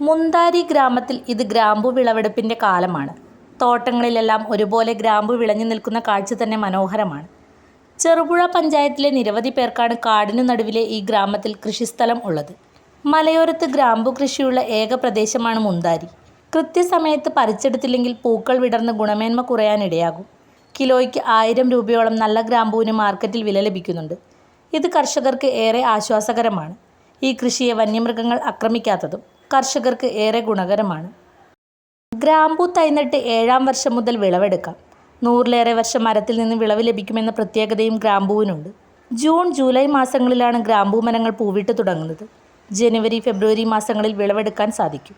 മുന്താരി ഗ്രാമത്തിൽ ഇത് ഗ്രാമ്പു വിളവെടുപ്പിന്റെ കാലമാണ്. തോട്ടങ്ങളിലെല്ലാം ഒരുപോലെ ഗ്രാമ്പു വിളഞ്ഞു നിൽക്കുന്ന കാഴ്ച തന്നെ മനോഹരമാണ്. ചെറുപുഴ പഞ്ചായത്തിലെ നിരവധി പേർക്കാണ് കാടിനു നടുവിലെ ഈ ഗ്രാമത്തിൽ കൃഷിസ്ഥലം ഉള്ളത്. മലയോരത്ത് ഗ്രാമ്പു കൃഷിയുള്ള ഏക പ്രദേശമാണ് മുന്താരി. കൃത്യസമയത്ത് പറിച്ചെടുത്തില്ലെങ്കിൽ പൂക്കൾ വിടർന്ന് ഗുണമേന്മ കുറയാനിടയാകും കിലോയ്ക്ക് ആയിരം രൂപയോളം നല്ല ഗ്രാമ്പുവിന് മാർക്കറ്റിൽ വില ലഭിക്കുന്നുണ്ട്. ഇത് കർഷകർക്ക് ഏറെ ആശ്വാസകരമാണ്. ഈ കൃഷിയെ വന്യമൃഗങ്ങൾ ആക്രമിക്കാത്തതും കർഷകർക്ക് ഏറെ ഗുണകരമാണ്. ഗ്രാമ്പൂ തൈനട്ട് ഏഴാം വർഷം മുതൽ വിളവെടുക്കാം. നൂറിലേറെ വർഷം മരത്തിൽ നിന്ന് വിളവ് ലഭിക്കുമെന്ന പ്രത്യേകതയും ഗ്രാമ്പൂവിനുണ്ട്. ജൂൺ ജൂലൈ മാസങ്ങളിലാണ് ഗ്രാമ്പൂ മരങ്ങൾ പൂവിട്ട് തുടങ്ങുന്നത്. ജനുവരി ഫെബ്രുവരി മാസങ്ങളിൽ വിളവെടുക്കാൻ സാധിക്കും.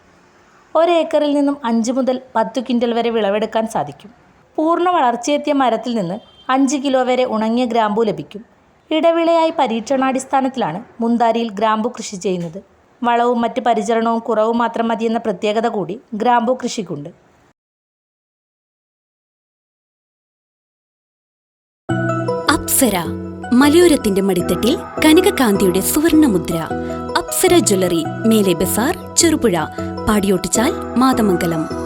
ഒരേക്കറിൽ നിന്നും അഞ്ച് മുതൽ പത്ത് ക്വിന്റൽ വരെ വിളവെടുക്കാൻ സാധിക്കും. പൂർണ വളർച്ചയെത്തിയ മരത്തിൽ നിന്ന് അഞ്ച് കിലോ വരെ ഉണങ്ങിയ ഗ്രാമ്പൂ ലഭിക്കും. ഇടവിളയായി പരീക്ഷണാടിസ്ഥാനത്തിലാണ് മുന്താരിയിൽ ഗ്രാമ്പു കൃഷി ചെയ്യുന്നത്. വളവും മറ്റ് പരിചരണവും കുറവ് മാത്രം മതിയെന്ന പ്രത്യേകത കൂടി ഗ്രാമ്പു കൃഷിക്കുണ്ട്. അപ്സര മലയോരത്തിന്റെ മടിത്തട്ടിൽ കനകകാന്തിയുടെ സുവർണമുദ്ര. അപ്സര ജ്വല്ലറി മേലെ ബസാർ ചെറുപുഴ പാടിയോട്ടിച്ചാൽ മാതമംഗലം.